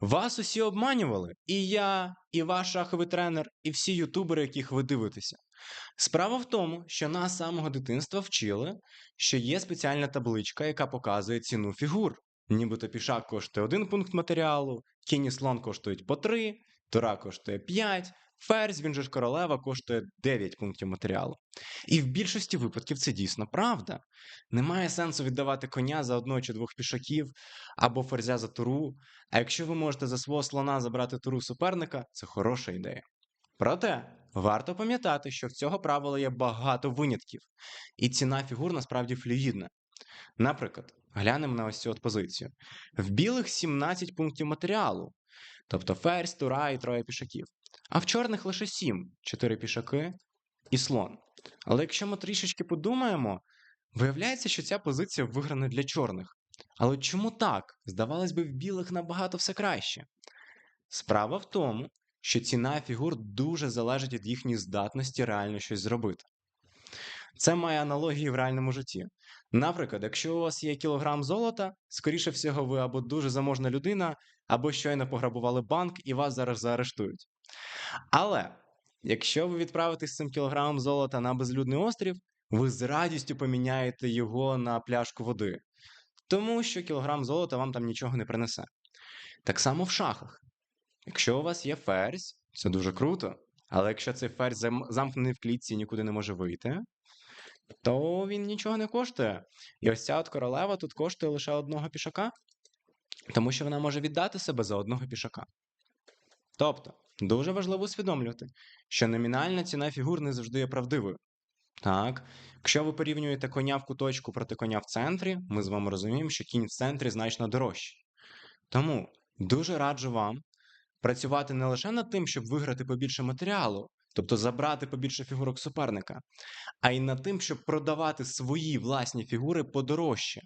Вас усі обманювали. І я, і ваш шаховий тренер, і всі ютубери, яких ви дивитеся. Справа в тому, що нас самого дитинства вчили, що є спеціальна табличка, яка показує ціну фігур. Нібито пішак коштує один пункт матеріалу, кінь слон коштують по три, тура коштує 5, ферзь, він же ж королева, коштує 9 пунктів матеріалу. І в більшості випадків це дійсно правда. Немає сенсу віддавати коня за одного чи двох пішаків або ферзя за туру. А якщо ви можете за свого слона забрати туру суперника, це хороша ідея. Проте варто пам'ятати, що в цього правила є багато винятків, і ціна фігур насправді флюїдна. Наприклад, глянемо на ось цю от позицію. В білих 17 пунктів матеріалу, тобто ферзь, тура і троє пішаків. А в чорних лише 7, 4 пішаки і слон. Але якщо ми трішечки подумаємо, виявляється, що ця позиція виграна для чорних. Але чому так? Здавалось би, в білих набагато все краще. Справа в тому, що ціна фігур дуже залежить від їхньої здатності реально щось зробити. Це має аналогії в реальному житті. Наприклад, якщо у вас є кілограм золота, скоріше всього, ви або дуже заможна людина, або щойно пограбували банк і вас зараз заарештують. Але якщо ви відправитесь з цим кілограмом золота на безлюдний острів, ви з радістю поміняєте його на пляшку води, тому що кілограм золота вам там нічого не принесе. Так само в шахах. Якщо у вас є ферзь, це дуже круто. Але якщо цей ферзь замкнений в клітці і нікуди не може вийти, то він нічого не коштує. І ось ця от королева тут коштує лише одного пішака, тому що вона може віддати себе за одного пішака. Тобто, дуже важливо усвідомлювати, що номінальна ціна фігур не завжди є правдивою. Так, якщо ви порівнюєте коня в куточку проти коня в центрі, ми з вами розуміємо, що кінь в центрі значно дорожчий. Тому дуже раджу вам працювати не лише над тим, щоб виграти побільше матеріалу, тобто забрати побільше фігурок суперника, а й над тим, щоб продавати свої власні фігури подорожче.